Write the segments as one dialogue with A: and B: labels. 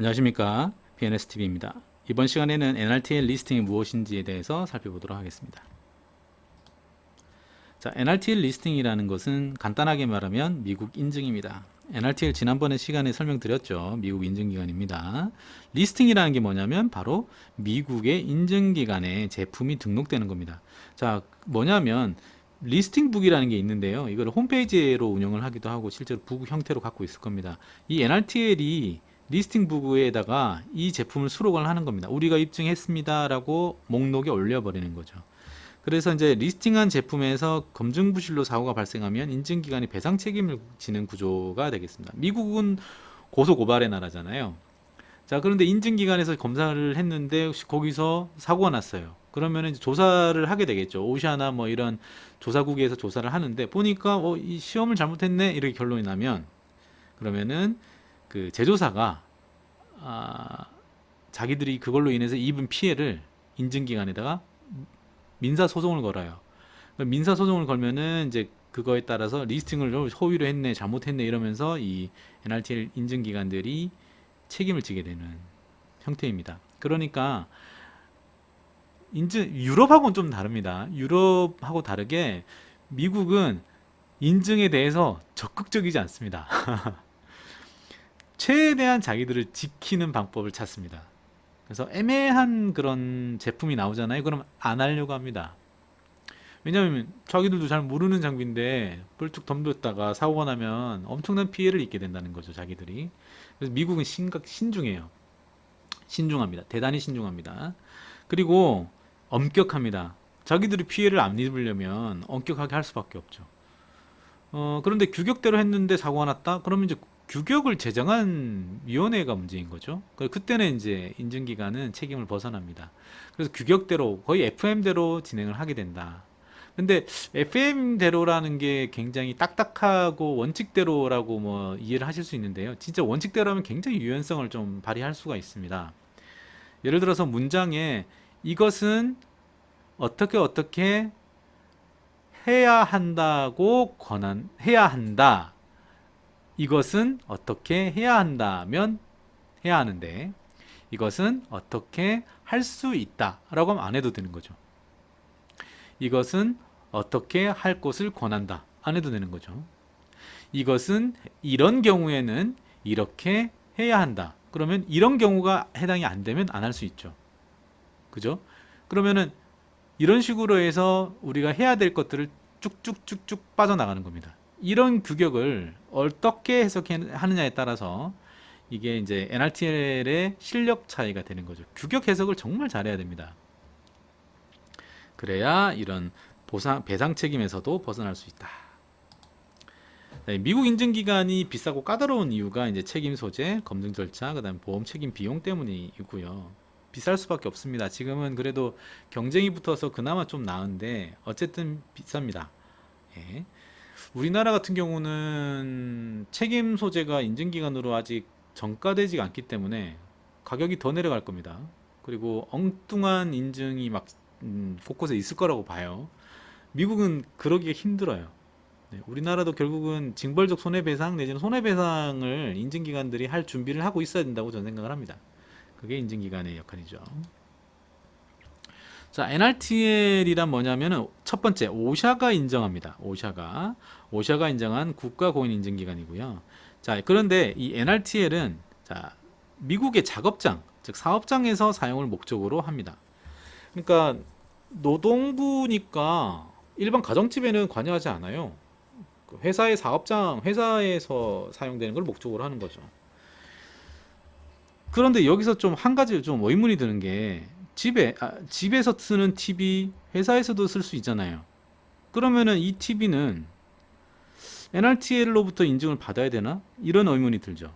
A: 안녕하십니까 BNSTV입니다. 이번 시간에는 NRTL 리스팅이 무엇인지에 대해서 살펴보도록 하겠습니다. 자, NRTL 리스팅이라는 것은 간단하게 말하면 미국 인증입니다. NRTL 지난번에 시간에 설명드렸죠. 미국 인증기관입니다. 리스팅이라는 게 뭐냐면 바로 미국의 인증기관에 제품이 등록되는 겁니다. 자, 뭐냐면 리스팅북이라는 게 있는데요. 이걸 홈페이지로 운영을 하기도 하고 실제로 북 형태로 갖고 있을 겁니다. 이 NRTL이 리스팅 부구에다가 이 제품을 수록을 하는 겁니다. 우리가 입증했습니다라고 목록에 올려버리는 거죠. 그래서 이제 리스팅한 제품에서 검증 부실로 사고가 발생하면 인증 기관이 배상 책임을 지는 구조가 되겠습니다. 미국은 고소 고발의 나라잖아요. 자, 그런데 인증 기관에서 검사를 했는데 거기서 사고가 났어요. 그러면 이제 조사를 하게 되겠죠. 오샤나 뭐 이런 조사국에서 조사를 하는데 보니까 어, 이 시험을 잘못했네 이렇게 결론이 나면 그러면은 그 제조사가 아, 자기들이 그걸로 인해서 입은 피해를 인증기관에다가 민사 소송을 걸어요. 민사 소송을 걸면은 이제 그거에 따라서 리스팅을 허위로 했네, 잘못했네 이러면서 이 NRTL 인증기관들이 책임을 지게 되는 형태입니다. 그러니까 인증 유럽하고는 좀 다릅니다. 유럽하고 다르게 미국은 인증에 대해서 적극적이지 않습니다. 최대한 자기들을 지키는 방법을 찾습니다. 그래서 애매한 그런 제품이 나오잖아요. 그럼 안 하려고 합니다. 왜냐하면 자기들도 잘 모르는 장비인데 뻘쭉 덤볐다가 사고가 나면 엄청난 피해를 입게 된다는 거죠. 자기들이. 그래서 미국은 심각 신중해요. 신중합니다. 대단히 신중합니다. 그리고 엄격합니다. 자기들이 피해를 안 입으려면 엄격하게 할 수밖에 없죠. 어, 그런데 규격대로 했는데 사고가 났다? 그러면 이제 규격을 제정한 위원회가 문제인 거죠. 그- 그때는 이제 인증기관은 책임을 벗어납니다. 그래서 규격대로 거의 FM대로 진행을 하게 된다. 근데 FM대로라는 게 굉장히 딱딱하고 원칙대로라고 뭐 이해를 하실 수 있는데요. 진짜 원칙대로라면 굉장히 유연성을 좀 발휘할 수가 있습니다. 예를 들어서 문장에 이것은 어떻게 어떻게 해야 한다고 권한 해야 한다. 이것은 어떻게 해야 한다면 해야 하는데 이것은 어떻게 할 수 있다라고 하면 안 해도 되는 거죠. 이것은 어떻게 할 것을 권한다. 안 해도 되는 거죠. 이것은 이런 경우에는 이렇게 해야 한다. 그러면 이런 경우가 해당이 안 되면 안 할 수 있죠. 그죠? 그러면은 이런 식으로 해서 우리가 해야 될 것들을 쭉쭉쭉쭉 빠져나가는 겁니다. 이런 규격을 어떻게 해석하느냐에 따라서 이게 이제 NRTL의 실력 차이가 되는 거죠. 규격 해석을 정말 잘해야 됩니다. 그래야 이런 보상, 배상 책임에서도 벗어날 수 있다. 네, 미국 인증기관이 비싸고 까다로운 이유가 이제 책임 소재, 검증 절차, 그다음 보험 책임 비용 때문이고요. 비쌀 수밖에 없습니다. 지금은 그래도 경쟁이 붙어서 그나마 좀 나은데 어쨌든 비쌉니다. 예. 우리나라 같은 경우는 책임 소재가 인증기관으로 아직 정가되지 않기 때문에 가격이 더 내려갈 겁니다. 그리고 엉뚱한 인증이 막 음, 곳곳에 있을 거라고 봐요. 미국은 그러기가 힘들어요. 네, 우리나라도 결국은 징벌적 손해배상 내지는 손해배상을 인증기관들이 할 준비를 하고 있어야 된다고 저는 생각을 합니다. 그게 인증기관의 역할이죠. 자, NRTL이란 뭐냐면은 첫 번째 오샤가 인정합니다. 오샤가 오샤가 인정한 국가 공인 인증 기관이고요. 자, 그런데 이 NRTL은 자, 미국의 작업장, 즉 사업장에서 사용을 목적으로 합니다. 그러니까 노동부니까 일반 가정집에는 관여하지 않아요. 그 회사의 사업장, 회사에서 사용되는 걸 목적으로 하는 거죠. 그런데 여기서 좀 한 가지 좀 의문이 드는 게 집에 아, 집에서 쓰는 TV 회사에서도 쓸 수 있잖아요. 그러면은 이 TV는 NRTL로부터 인증을 받아야 되나? 이런 의문이 들죠.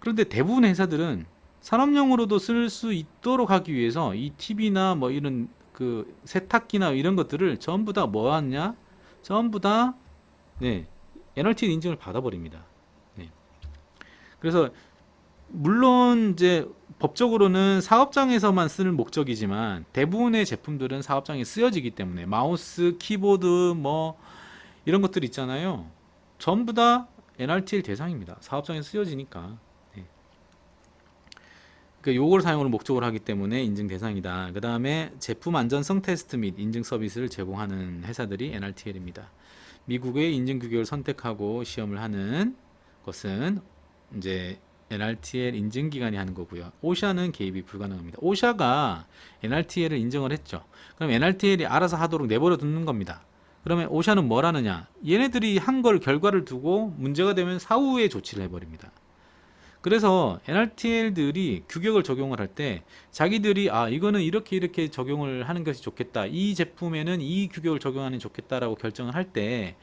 A: 그런데 대부분 회사들은 산업용으로도 쓸 수 있도록 하기 위해서 이 TV나 뭐 이런 그 세탁기나 이런 것들을 전부 다 뭐 하냐? 전부 다 네, NRTL 인증을 받아버립니다. 네. 그래서 물론 이제 법적으로는 사업장에서만 쓸 목적이지만 대부분의 제품들은 사업장에 쓰여지기 때문에 마우스, 키보드 뭐 이런 것들 있잖아요. 전부 다 NRTL 대상입니다. 사업장에 쓰여지니까. 네. 그 요걸 사용을 목적으로 하기 때문에 인증 대상이다. 그 다음에 제품 안전성 테스트 및 인증 서비스를 제공하는 회사들이 NRTL입니다. 미국의 인증 규격을 선택하고 시험을 하는 것은 이제 NRTL 인증 기관이 하는 거고요. 오샤는 개입이 불가능합니다. 오샤가 NRTL을 인정을 했죠. 그럼 NRTL이 알아서 하도록 내버려 두는 겁니다. 그러면 오샤는 뭘 하느냐? 얘네들이 한 걸 결과를 두고 문제가 되면 사후에 조치를 해버립니다. 그래서 NRTL들이 규격을 적용을 할 때 자기들이 아 이거는 이렇게 이렇게 적용을 하는 것이 좋겠다. 이 제품에는 이 규격을 적용하는 게 좋겠다라고 결정을 할 때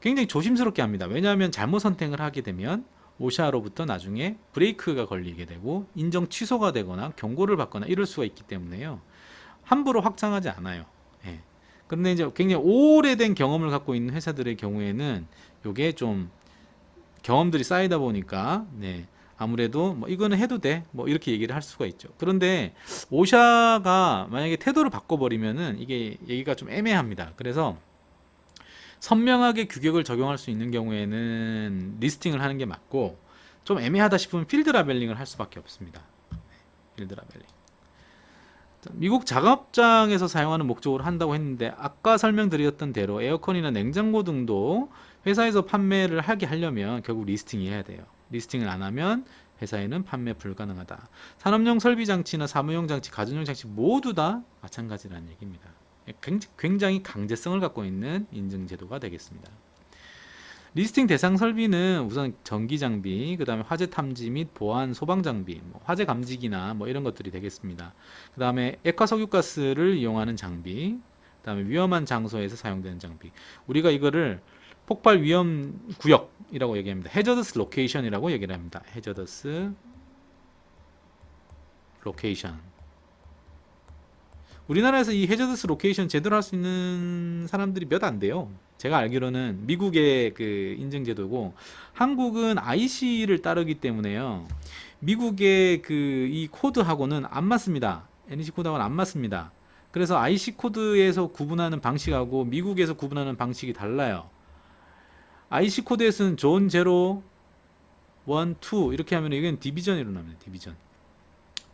A: 굉장히 조심스럽게 합니다. 왜냐하면 잘못 선택을 하게 되면 오샤로부터 나중에 브레이크가 걸리게 되고 인정 취소가 되거나 경고를 받거나 이럴 수가 있기 때문에요. 함부로 확장하지 않아요. 예. 그런데 이제 굉장히 오래된 경험을 갖고 있는 회사들의 경우에는 요게 좀 경험들이 쌓이다 보니까 네. 아무래도 뭐 이거는 해도 돼. 뭐 이렇게 얘기를 할 수가 있죠. 그런데 오샤가 만약에 태도를 바꿔 버리면은 이게 얘기가 좀 애매합니다. 그래서 선명하게 규격을 적용할 수 있는 경우에는 리스팅을 하는 게 맞고 좀 애매하다 싶으면 필드 라벨링을 할 수밖에 없습니다. 네, 필드 라벨링. 자, 미국 작업장에서 사용하는 목적으로 한다고 했는데 아까 설명드렸던 대로 에어컨이나 냉장고 등도 회사에서 판매를 하게 하려면 결국 리스팅이 해야 돼요. 리스팅을 안 하면 회사에는 판매 불가능하다. 산업용 설비 장치나 사무용 장치, 가정용 장치 모두 다 마찬가지라는 얘기입니다. 굉- 굉장히 강제성을 갖고 있는 인증 제도가 되겠습니다. 리스팅 대상 설비는 우선 전기 장비, 그다음에 화재 탐지 및 보안 소방 장비, 뭐 화재 감지기나 뭐 이런 것들이 되겠습니다. 그다음에 액화 석유가스를 이용하는 장비, 그다음에 위험한 장소에서 사용되는 장비. 우리가 이거를 폭발 위험 구역이라고 얘기합니다. 해저더스 로케이션이라고 얘기를 합니다. 해저더스 로케이션. 우리나라에서 이 해저더스 로케이션 제대로 할 수 있는 사람들이 몇 안 돼요. 제가 알기로는 미국의 그 인증 제도고 한국은 IC를 따르기 때문에요. 미국의 그 이 코드하고는 안 맞습니다. NEC 코드하고는 안 맞습니다. 그래서 IC 코드에서 구분하는 방식하고 미국에서 구분하는 방식이 달라요. IC 코드에서는 존 제로 1, 2 이렇게 하면 이건 디비전으로 나옵니다. 디비전.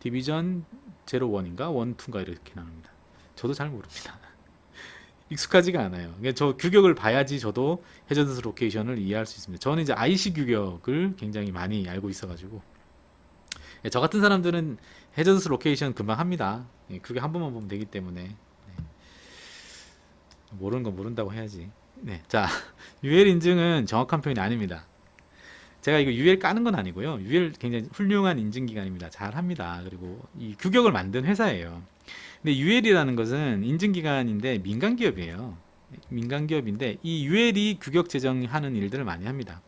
A: 디비전 01인가 1, 2인가 이렇게 나옵니다. 저도 잘 모릅니다. 익숙하지가 않아요. 그러니까 저 규격을 봐야지 저도 해저드스 로케이션을 이해할 수 있습니다. 저는 이제 IC 규격을 굉장히 많이 알고 있어가지고 예, 저 같은 사람들은 해저드스 로케이션 금방 합니다. 예, 그게 한 번만 보면 되기 때문에 네. 모르는 건 모른다고 해야지. 네, 자 UL 인증은 정확한 표현이 아닙니다. 제가 이거 UL 까는 건 아니고요. UL 굉장히 훌륭한 인증 기관입니다. 잘 합니다. 그리고 이 규격을 만든 회사예요. 근데 UL이라는 것은 인증 기관인데 민간 기업이에요. 민간 기업인데 이 UL이 규격 제정하는 일들을 많이 합니다.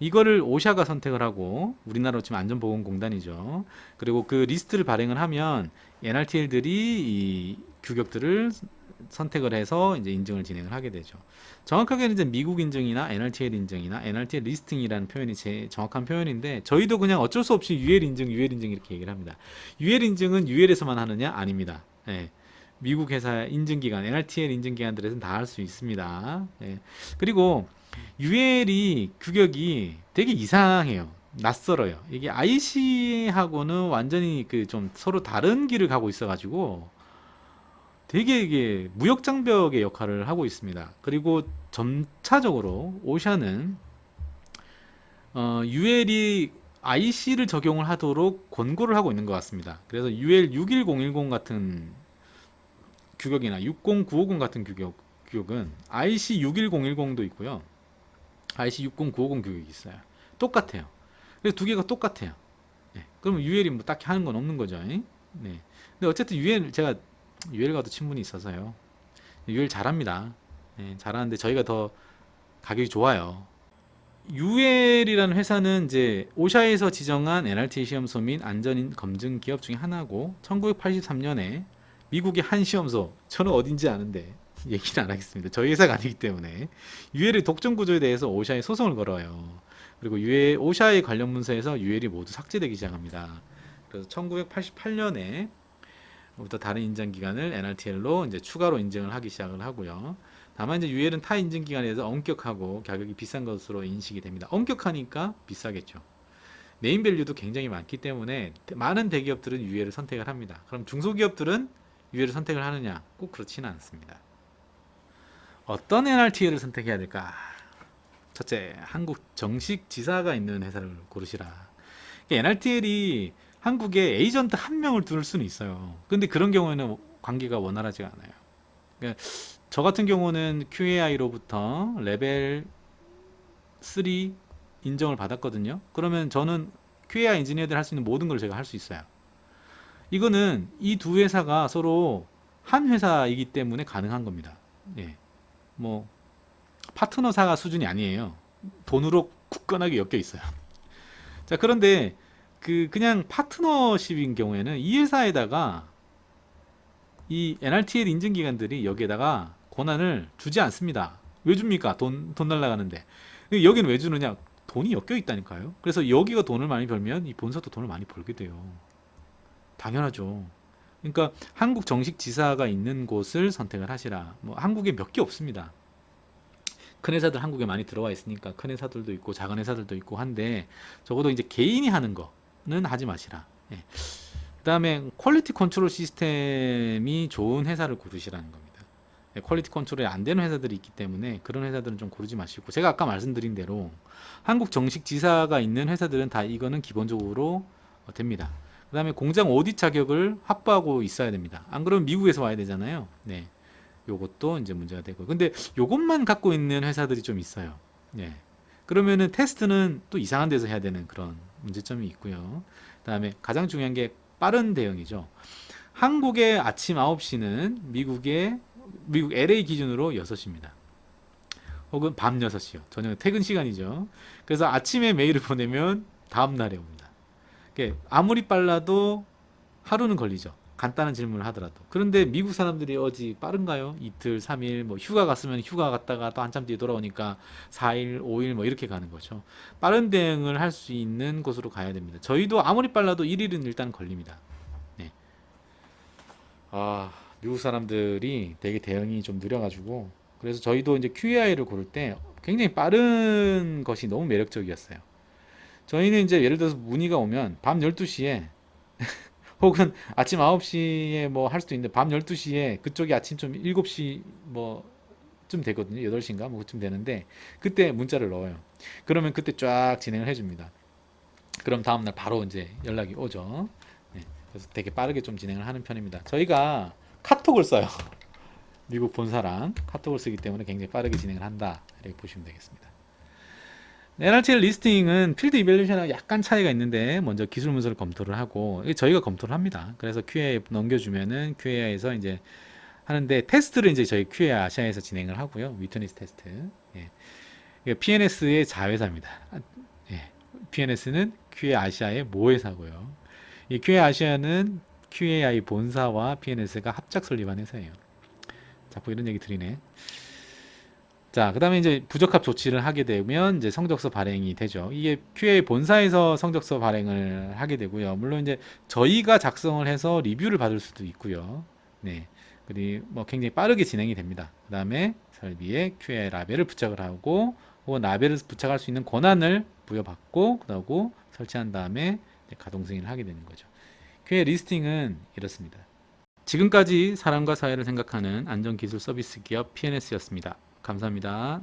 A: 이거를 오샤가 선택을 하고 우리나라로 치면 안전보건공단이죠. 그리고 그 리스트를 발행을 하면 NRTL들이 이 규격들을 선택을 해서 이제 인증을 진행을 하게 되죠. 정확하게는 이제 미국 인증이나 NRTL 인증이나 NRTL 리스팅이라는 표현이 제 정확한 표현인데 저희도 그냥 어쩔 수 없이 UL 인증, UL 인증 이렇게 얘기를 합니다. UL 인증은 UL에서만 하느냐? 아닙니다. 예. 미국 회사 인증기관, NRTL 인증기관들에서는 다 할 수 있습니다. 예. 그리고 UL이 규격이 되게 이상해요. 낯설어요. 이게 IC하고는 완전히 그 좀 서로 다른 길을 가고 있어가지고 되게 이게 무역 장벽의 역할을 하고 있습니다. 그리고 점차적으로 오샤는 어, UL이 IC를 적용을 하도록 권고를 하고 있는 것 같습니다. 그래서 UL 61010 같은 규격이나 60950 같은 규격, 규격은 IC 61010도 있고요. IC 60950 규격이 있어요. 똑같아요. 그래서 두 개가 똑같아요. 네. 그러면 UL이 뭐 딱히 하는 건 없는 거죠. 네. 근데 어쨌든 UL 제가 UL과도 친분이 있어서요. UL 잘합니다. 네, 잘하는데 저희가 더 가격이 좋아요. UL이라는 회사는 이제 오샤에서 지정한 NRT 시험소 및 안전 검증 기업 중에 하나고 1983년에 미국의 한 시험소 저는 어딘지 아는데 얘기는 안 하겠습니다. 저희 회사가 아니기 때문에 UL의 독점 구조에 대해서 오샤에 소송을 걸어요. 그리고 UL 오샤의 관련 문서에서 UL이 모두 삭제되기 시작합니다. 그래서 1988년에 부터 다른 인증 기관을 NRTL로 이제 추가로 인증을 하기 시작을 하고요. 다만 이제 UL은 타 인증 기관에서 엄격하고 가격이 비싼 것으로 인식이 됩니다. 엄격하니까 비싸겠죠. 네임 밸류도 굉장히 많기 때문에 대- 많은 대기업들은 UA를 선택을 합니다. 그럼 중소기업들은 UA를 선택을 하느냐? 꼭 그렇지는 않습니다. 어떤 NRT를 선택해야 될까? 첫째, 한국 정식 지사가 있는 회사를 고르시라. NRTL이 한국에 에이전트 한 명을 둘 수는 있어요. 근데 그런 경우에는 관계가 원활하지가 않아요. 그러니까 저 같은 경우는 QAI로부터 레벨 3 인정을 받았거든요. 그러면 저는 QA 엔지니어들 할 수 있는 모든 걸 제가 할 수 있어요. 이거는 이 두 회사가 서로 한 회사이기 때문에 가능한 겁니다. 예. 뭐 파트너사가 수준이 아니에요. 돈으로 굳건하게 엮여 있어요. 자, 그런데 그 그냥 파트너십인 경우에는 이 회사에다가 이 NRTL 인증 기관들이 여기에다가 권한을 주지 않습니다. 왜 줍니까? 돈, 돈 날라가는데. 여기는 왜 주느냐? 돈이 엮여 있다니까요. 그래서 여기가 돈을 많이 벌면 이 본사도 돈을 많이 벌게 돼요. 당연하죠. 그러니까 한국 정식 지사가 있는 곳을 선택을 하시라. 뭐 한국에 몇 개 없습니다. 큰 회사들 한국에 많이 들어와 있으니까 큰 회사들도 있고 작은 회사들도 있고 한데 적어도 이제 개인이 하는 거 는 하지 마시라. 예. 그다음에 퀄리티 컨트롤 시스템이 좋은 회사를 고르시라는 겁니다. 예, 퀄리티 컨트롤이 안 되는 회사들이 있기 때문에 그런 회사들은 좀 고르지 마시고 제가 아까 말씀드린 대로 한국 정식 지사가 있는 회사들은 다 이거는 기본적으로 어, 됩니다. 그 다음에 공장 오디 자격을 확보하고 있어야 됩니다. 안 그러면 미국에서 와야 되잖아요. 네. 요것도 이제 문제가 되고. 근데 요것만 갖고 있는 회사들이 좀 있어요. 네. 그러면은 테스트는 또 이상한 데서 해야 되는 그런 문제점이 있고요. 그다음에 가장 중요한 게 빠른 대응이죠. 한국의 아침 9시는 미국의 미국 LA 기준으로 6시입니다. 혹은 밤 6시요. 저녁 퇴근 시간이죠. 그래서 아침에 메일을 보내면 다음 날에 옵니다. 이게 아무리 빨라도 하루는 걸리죠. 간단한 질문을 하더라도. 그런데 미국 사람들이 어지 빠른가요? 이틀, 3일, 뭐 휴가 갔으면 휴가 갔다가 또 한참 뒤에 돌아오니까 4일, 5일 뭐 이렇게 가는 거죠. 빠른 대응을 할 수 있는 곳으로 가야 됩니다. 저희도 아무리 빨라도 1일은 일단 걸립니다. 네. 아, 미국 사람들이 되게 대응이 좀 느려가지고 그래서 저희도 이제 QAI를 고를 때 굉장히 빠른 것이 너무 매력적이었어요. 저희는 이제 예를 들어서 문의가 오면 밤 12시에 혹은 아침 9시에 뭐 할 수도 있는데 밤 12시에 그쪽이 아침 좀 7시 뭐 좀 되거든요. 8시인가 뭐 그쯤 되는데 그때 문자를 넣어요. 그러면 그때 쫙 진행을 해 줍니다. 그럼 다음 날 바로 이제 연락이 오죠. 네, 그래서 되게 빠르게 좀 진행을 하는 편입니다. 저희가 카톡을 써요. 미국 본사랑 카톡을 쓰기 때문에 굉장히 빠르게 진행을 한다. 이렇게 보시면 되겠습니다. NRTL 리스팅은 필드 이밸류에이션하고 약간 차이가 있는데 먼저 기술 문서를 검토를 하고 저희가 검토를 합니다. 그래서 QA 넘겨주면은 QA에서 이제 하는데 테스트를 이제 저희 QA 아시아에서 진행을 하고요. 위트니스 테스트. 예. PNS의 자회사입니다. 아, 예. PNS는 QA 아시아의 모회사고요. 이 QA 아시아는 QAI 본사와 PNS가 합작 설립한 회사예요. 자꾸 이런 얘기 드리네. 자, 그 다음에 이제 부적합 조치를 하게 되면 이제 성적서 발행이 되죠. 이게 QA 본사에서 성적서 발행을 하게 되고요. 물론 이제 저희가 작성을 해서 리뷰를 받을 수도 있고요. 네. 그리고 뭐 굉장히 빠르게 진행이 됩니다. 그 다음에 설비에 QA 라벨을 부착을 하고 혹은 라벨을 부착할 수 있는 권한을 부여받고 그러고 설치한 다음에 가동 승인을 하게 되는 거죠. QA 리스팅은 이렇습니다. 지금까지 사람과 사회를 생각하는 안전기술 서비스 기업 PNS였습니다. 감사합니다.